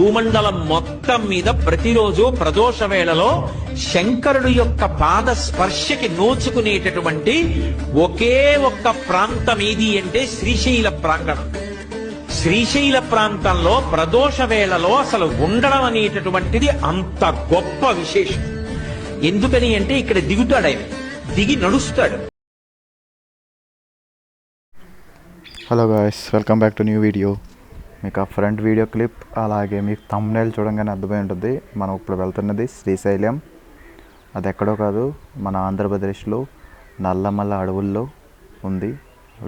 భూమండలం మొత్తం మీద ప్రతిరోజు ప్రదోష వేళలో శంకరుడు యొక్క పాద స్పర్శకి నోచుకునేటటువంటి ఒకే ఒక్క ప్రాంతం ఏది అంటే శ్రీశైల ప్రాంగణం. శ్రీశైల ప్రాంతంలో ప్రదోష వేళలో అసలు ఉండడం అనేటటువంటిది అంత గొప్ప విశేషం. ఎందుకని అంటే ఇక్కడ దిగుతాడు ఆయన. దిగి నడుస్తాడు. Hello guys welcome back to new video మీకు ఆ ఫ్రంట్ వీడియో క్లిప్ అలాగే మీకు తమ్నేల్ చూడంగానే అర్థమై ఉంటుంది. మనం ఇప్పుడు వెళ్తున్నది శ్రీశైలం. అది ఎక్కడో కాదు మన ఆంధ్రప్రదేశ్లో నల్లమల్ల అడవుల్లో ఉంది.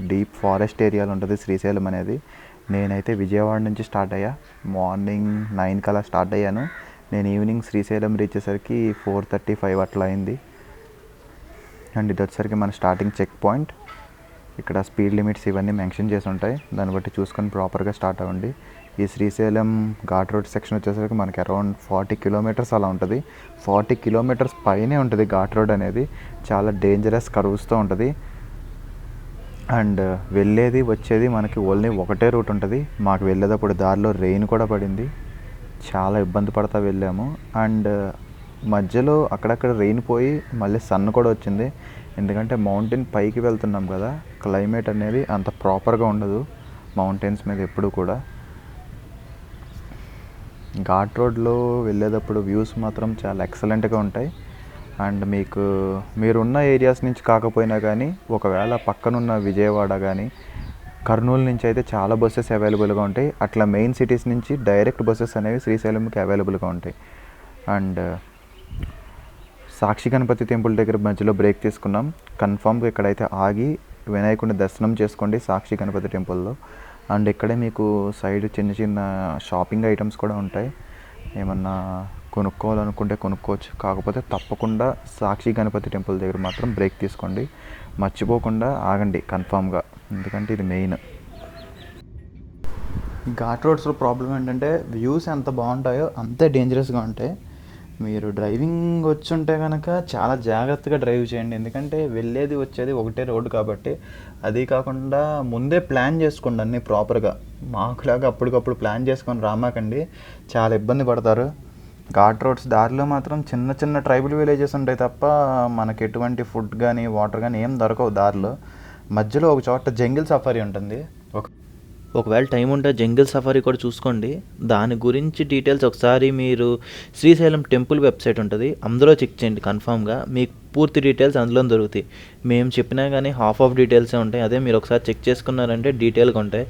డీప్ ఫారెస్ట్ ఏరియాలో ఉంటుంది శ్రీశైలం అనేది. నేనైతే విజయవాడ నుంచి స్టార్ట్ అయ్యా. మార్నింగ్ నైన్ కలా స్టార్ట్ అయ్యాను. నేను ఈవినింగ్ శ్రీశైలం రీచ్ అయ్యేసరికి ఫోర్ థర్టీ ఫైవ్ అట్లా అయింది. అండ్ ఇది వచ్చేసరికి మన స్టార్టింగ్ చెక్ పాయింట్ ఇక్కడ స్పీడ్ లిమిట్స్ ఇవన్నీ మెన్షన్ చేసి ఉంటాయి. దాన్ని బట్టి చూసుకొని ప్రాపర్గా స్టార్ట్ అవ్వండి. ఈ శ్రీశైలం ఘాట్ రోడ్ సెక్షన్ వచ్చేసరికి మనకి అరౌండ్ ఫార్టీ కిలోమీటర్స్ అలా ఉంటుంది. ఫార్టీ కిలోమీటర్స్ పైనే ఉంటుంది ఘాట్ రోడ్ అనేది. చాలా డేంజరస్ కరువుస్తూ ఉంటుంది. అండ్ వెళ్ళేది వచ్చేది మనకి ఓన్లీ ఒకటే రూట్ ఉంటుంది. మాకు వెళ్ళేటప్పుడు దారిలో రెయిన్ కూడా పడింది. చాలా ఇబ్బంది పడతా వెళ్ళాము. అండ్ మధ్యలో అక్కడక్కడ రెయిన్ పోయి మళ్ళీ సన్ కూడా వచ్చింది. ఎందుకంటే మౌంటైన్ పైకి వెళ్తున్నాం కదా క్లైమేట్ అనేది అంత ప్రాపర్గా ఉండదు మౌంటైన్స్ మీద ఎప్పుడు కూడా. ఘాట్ రోడ్లో వెళ్ళేటప్పుడు వ్యూస్ మాత్రం చాలా ఎక్సలెంట్గా ఉంటాయి. అండ్ మీకు మీరున్న ఏరియాస్ నుంచి కాకపోయినా కానీ ఒకవేళ పక్కనున్న విజయవాడ కానీ కర్నూలు నుంచి అయితే చాలా బస్సెస్ అవైలబుల్గా ఉంటాయి. అట్లా మెయిన్ సిటీస్ నుంచి డైరెక్ట్ బస్సెస్ అనేవి శ్రీశైలంకి అవైలబుల్గా ఉంటాయి. అండ్ సాక్షి గణపతి టెంపుల్ దగ్గర మధ్యలో బ్రేక్ తీసుకున్నాం. కన్ఫామ్గా ఇక్కడైతే ఆగి వినాయకుడిని దర్శనం చేసుకోండి సాక్షి గణపతి టెంపుల్లో. అండ్ ఇక్కడే మీకు సైడ్ చిన్న చిన్న షాపింగ్ ఐటమ్స్ కూడా ఉంటాయి. ఏమన్నా కొనుక్కోవాలనుకుంటే కొనుక్కోవచ్చు. కాకపోతే తప్పకుండా సాక్షి గణపతి టెంపుల్ దగ్గర మాత్రం బ్రేక్ తీసుకోండి. మర్చిపోకుండా ఆగండి కన్ఫామ్గా. ఎందుకంటే ఇది మెయిన్. ఘాట్ రోడ్స్లో ప్రాబ్లం ఏంటంటే వ్యూస్ ఎంత బాగుంటాయో అంతే డేంజరస్గా ఉంటాయి. మీరు డ్రైవింగ్ వచ్చుంటే కనుక చాలా జాగ్రత్తగా డ్రైవ్ చేయండి. ఎందుకంటే వెళ్ళేది వచ్చేది ఒకటే రోడ్డు కాబట్టి అది కాకుండా ముందే ప్లాన్ చేసుకోండి అన్నీ ప్రాపర్గా. మాకులాగా అప్పటికప్పుడు ప్లాన్ చేసుకొని రామాకండి. చాలా ఇబ్బంది పడతారు. ఘాట్ రోడ్స్ దారిలో మాత్రం చిన్న చిన్న ట్రైబల్ విలేజెస్ ఉంటాయి తప్ప మనకి ఎటువంటి ఫుడ్ కానీ వాటర్ కానీ ఏం దొరకవు దారిలో. మధ్యలో ఒక చోట జంగిల్ సఫారీ ఉంటుంది. ఒక ఒకవేళ టైం ఉంటే జంగిల్ సఫారీ కూడా చూసుకోండి. దాని గురించి డీటెయిల్స్ ఒకసారి మీరు శ్రీశైలం టెంపుల్ వెబ్సైట్ ఉంటుంది. అందులో చెక్ చేయండి కన్ఫామ్గా. మీకు పూర్తి డీటెయిల్స్ అందులో దొరుకుతాయి. మేము చెప్పినా కానీ హాఫ్ ఆఫ్ డీటెయిల్సే ఉంటాయి. అదే మీరు ఒకసారి చెక్ చేసుకున్నారంటే డీటెయిల్గా ఉంటాయి.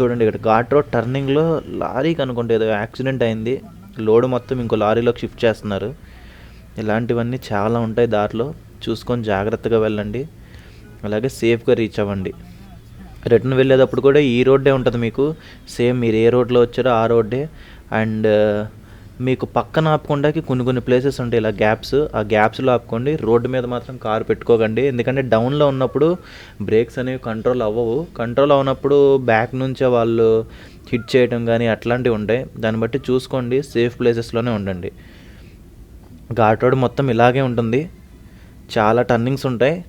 చూడండి ఇక్కడ ఘాట్ రోడ్ టర్నింగ్లో లారీకి అనుకుంటే ఏదో యాక్సిడెంట్ అయింది. లోడ్ మొత్తం ఇంకో లారీలోకి షిఫ్ట్ చేస్తున్నారు. ఇలాంటివన్నీ చాలా ఉంటాయి దారిలో. చూసుకొని జాగ్రత్తగా వెళ్ళండి. అలాగే సేఫ్గా రీచ్ అవ్వండి. రిటర్న్ వెళ్ళేటప్పుడు కూడా ఈ రోడ్డే ఉంటుంది మీకు. సేమ్ మీరు ఏ రోడ్లో వచ్చారో ఆ రోడ్డే. అండ్ uh, మీకు పక్కన ఆపకుండాకి కొన్ని కొన్ని ప్లేసెస్ ఉంటాయి ఇలా గ్యాప్స్ ఆ గ్యాప్స్లో ఆపుకోండి. రోడ్డు మీద మాత్రం కారు పెట్టుకోకండి. ఎందుకంటే డౌన్లో ఉన్నప్పుడు బ్రేక్స్ అనేవి కంట్రోల్ అవ్వవు. కంట్రోల్ అవ్వనప్పుడు బ్యాక్ నుంచే వాళ్ళు హిట్ చేయడం కానీ అట్లాంటివి ఉంటాయి. దాన్ని బట్టి చూసుకోండి. సేఫ్ ప్లేసెస్లోనే ఉండండి. ఘాట్ రోడ్ మొత్తం ఇలాగే ఉంటుంది. చాలా టర్నింగ్స్ ఉంటాయి.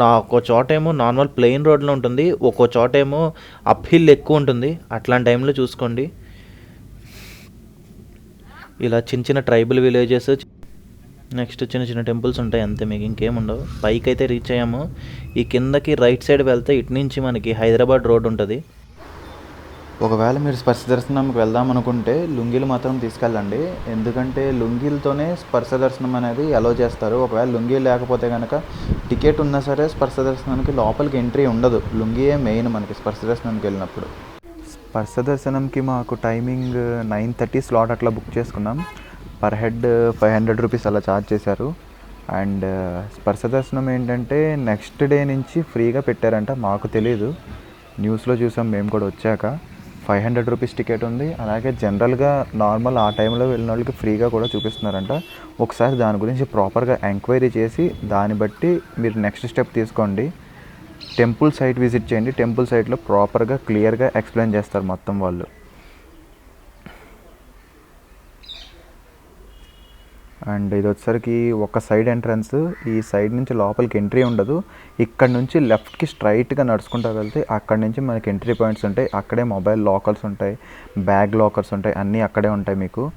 నా ఒక్కో చోట ఏమో నార్మల్ ప్లెయిన్ రోడ్లో ఉంటుంది ఒక్కో చోట ఏమో అప్ హిల్ ఎక్కువ ఉంటుంది. అట్లాంటి టైంలో చూసుకోండి. ఇలా చిన్న చిన్న ట్రైబల్ విలేజెస్ నెక్స్ట్ చిన్న చిన్న టెంపుల్స్ ఉంటాయి అంతే మీకు ఇంకేముండవు పైకి అయితే రీచ్ అయ్యాము. ఈ కిందకి రైట్ సైడ్ వెళ్తే ఇటు నుంచి మనకి హైదరాబాద్ రోడ్ ఉంటుంది. ఒకవేళ మీరు స్పర్శ దర్శనంకి వెళ్దాం అనుకుంటే లుంగీలు మాత్రం తీసుకెళ్ళండి. ఎందుకంటే లుంగీలతోనే స్పర్శ దర్శనం అనేది అలో చేస్తారు. ఒకవేళ లుంగీలు లేకపోతే కనుక టికెట్ ఉన్నా సరే స్పర్శ దర్శనానికి లోపలికి ఎంట్రీ ఉండదు. లుంగీయే మెయిన్ మనకి స్పర్శ దర్శనానికి వెళ్ళినప్పుడు. స్పర్శ దర్శనంకి మాకు టైమింగ్ నైన్ థర్టీ స్లాట్ అట్లా బుక్ చేసుకున్నాం. Per head five hundred rupees అలా ఛార్జ్ చేశారు. అండ్ స్పర్శ దర్శనం ఏంటంటే నెక్స్ట్ డే నుంచి ఫ్రీగా పెట్టారంట మాకు తెలియదు న్యూస్లో చూసాం మేము కూడా వచ్చాక. ఫైవ్ హండ్రెడ్ రూపీస్ టికెట్ ఉంది. అలాగే జనరల్గా నార్మల్ ఆ టైంలో వెళ్ళిన వాళ్ళకి ఫ్రీగా కూడా చూపిస్తున్నారంట. ఒకసారి దాని గురించి ప్రాపర్గా ఎంక్వైరీ చేసి దాన్ని బట్టి మీరు నెక్స్ట్ స్టెప్ తీసుకోండి. టెంపుల్ సైట్ విజిట్ చేయండి. టెంపుల్ సైట్లో ప్రాపర్గా క్లియర్గా ఎక్స్ప్లెయిన్ చేస్తారు మొత్తం వాళ్ళు. అండ్ ఇది వచ్చేసరికి ఒక సైడ్ ఎంట్రన్స్ ఈ సైడ్ నుంచి లోపలికి ఎంట్రీ ఉండదు. ఇక్కడ నుంచి లెఫ్ట్కి స్ట్రైట్గా నడుచుకుంటూ వెళ్తే అక్కడ నుంచి మనకి ఎంట్రీ పాయింట్స్ ఉంటాయి. అక్కడే మొబైల్ లాకర్స్ ఉంటాయి బ్యాగ్ లాకర్స్ ఉంటాయి అన్నీ అక్కడే ఉంటాయి మీకు.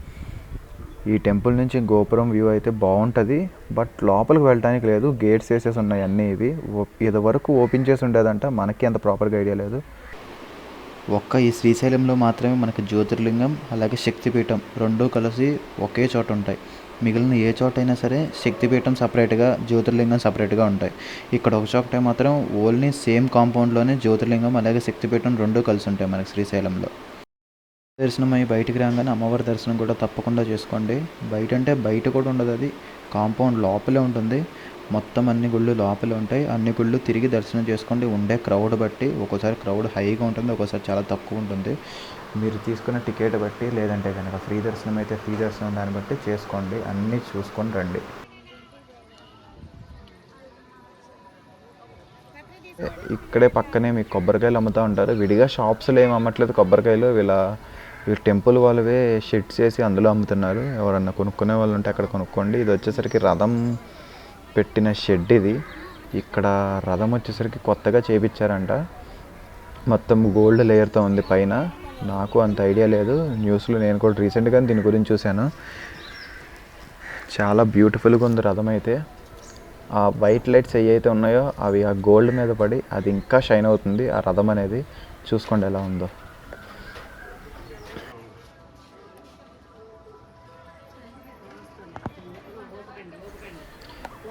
ఈ టెంపుల్ నుంచి గోపురం వ్యూ అయితే బాగుంటుంది. బట్ లోపలికి వెళ్ళడానికి లేదు గేట్స్ వేసేసి ఉన్నాయి అన్నీ ఇవి. ఓ- ఇది వరకు ఓపెన్ చేసి ఉండేదంట మనకి అంత ప్రాపర్గా ఐడియా లేదు. ఒక్క ఈ శ్రీశైలంలో మాత్రమే మనకి జ్యోతిర్లింగం అలాగే శక్తిపీఠం రెండూ కలిసి ఒకే చోట ఉంటాయి. మిగిలిన ఏ చోట అయినా సరే శక్తిపీఠం సపరేట్గా జ్యోతిర్లింగం సపరేట్గా ఉంటాయి. ఇక్కడ ఒక చోట మాత్రం ఓన్లీ సేమ్ కాంపౌండ్లోనే జ్యోతిర్లింగం అలాగే శక్తిపీఠం రెండూ కలిసి ఉంటాయి మనకి శ్రీశైలంలో. దర్శనం అయ్యి బయటికి రాగానే అమ్మవారి దర్శనం కూడా తప్పకుండా చేసుకోండి. బయట అంటే బయట కూడా ఉండదు అది. కాంపౌండ్ లోపలే ఉంటుంది. మొత్తం అన్ని గుళ్ళు లోపల ఉంటాయి. అన్ని గుళ్ళు తిరిగి దర్శనం చేసుకోండి ఉండే క్రౌడ్ బట్టి ఒక్కోసారి క్రౌడ్ హైగా ఉంటుంది ఒక్కోసారి చాలా తక్కువ ఉంటుంది. మీరు తీసుకున్న టికెట్ బట్టి లేదంటే కనుక ఫ్రీ దర్శనం అయితే ఫ్రీ దర్శనం దాన్ని బట్టి చేసుకోండి. అన్నీ చూసుకొని రండి. ఇక్కడే పక్కనే మీకు కొబ్బరికాయలు అమ్ముతూ ఉంటారు. విడిగా షాప్స్లో ఏమి అమ్మట్లేదు కొబ్బరికాయలు. ఇలా ఈ టెంపుల్ వాళ్ళవే షెడ్స్ వేసి అందులో అమ్ముతున్నారు. ఎవరన్నా కొనుక్కునే వాళ్ళు ఉంటే అక్కడ కొనుక్కోండి. ఇది వచ్చేసరికి రథం పెట్టిన షెడ్ ఇది. ఇక్కడ రథం వచ్చేసరికి కొత్తగా చేపించారంట. మొత్తం గోల్డ్ లేయర్తో ఉంది పైన. నాకు అంత ఐడియా లేదు. న్యూస్లో నేను కూడా రీసెంట్గా దీని గురించి చూశాను. చాలా బ్యూటిఫుల్గా ఉంది రథం అయితే. ఆ వైట్ లైట్స్ ఏవైతే ఉన్నాయో అవి ఆ గోల్డ్ మీద పడి అది ఇంకా షైన్ అవుతుంది. ఆ రథం అనేది చూసుకోండి ఎలా ఉందో.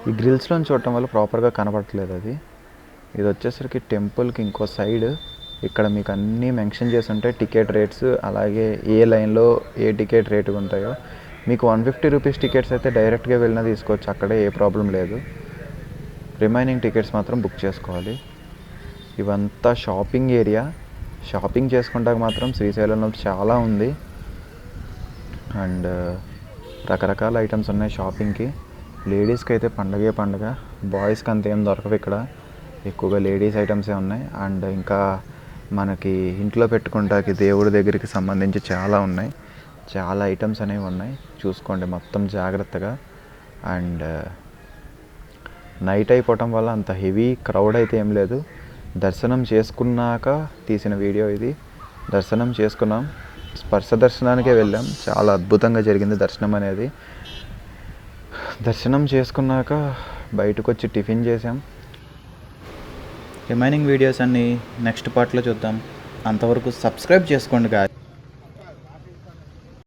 ఈ గ్రిల్స్లో చూడటం వల్ల ప్రాపర్గా కనబడట్లేదు అది. ఇది వచ్చేసరికి టెంపుల్కి ఇంకో సైడ్ ఇక్కడ మీకు అన్నీ మెన్షన్ చేసి ఉంటాయి టికెట్ రేట్స్ అలాగే ఏ లైన్లో ఏ టికెట్ రేటు ఉంటాయో. మీకు వన్ ఫిఫ్టీ రూపీస్ టికెట్స్ అయితే డైరెక్ట్గా వెళ్ళినా తీసుకోవచ్చు అక్కడే ఏ ప్రాబ్లం లేదు. రిమైనింగ్ టికెట్స్ మాత్రం బుక్ చేసుకోవాలి. ఇవంతా షాపింగ్ ఏరియా షాపింగ్ చేసుకుంటాక మాత్రం శ్రీశైలంలో చాలా ఉంది. అండ్ రకరకాల ఐటమ్స్ ఉన్నాయి షాపింగ్కి లేడీస్కి అయితే పండగే పండగ. బాయ్స్కి అంత ఏం దొరకవు ఇక్కడ. ఎక్కువగా లేడీస్ ఐటమ్సే ఉన్నాయి. అండ్ ఇంకా మనకి ఇంట్లో పెట్టుకుంటాకి దేవుడి దగ్గరికి సంబంధించి చాలా ఉన్నాయి. చాలా ఐటమ్స్ అనేవి ఉన్నాయి. చూసుకోండి మొత్తం జాగ్రత్తగా. అండ్ నైట్ అయిపోవటం వల్ల అంత హెవీ క్రౌడ్ అయితే ఏం లేదు. దర్శనం చేసుకున్నాక తీసిన వీడియో ఇది. దర్శనం చేసుకున్నాం. స్పర్శ దర్శనానికే వెళ్ళాం. చాలా అద్భుతంగా జరిగింది దర్శనం అనేది. దర్శనం చేసుకున్నాక బయటకు వచ్చి టిఫిన్ చేసాం రిమైనింగ్ వీడియోస్ అన్నీ నెక్స్ట్ పార్ట్లో చూద్దాం. అంతవరకు సబ్స్క్రైబ్ చేసుకోండి గా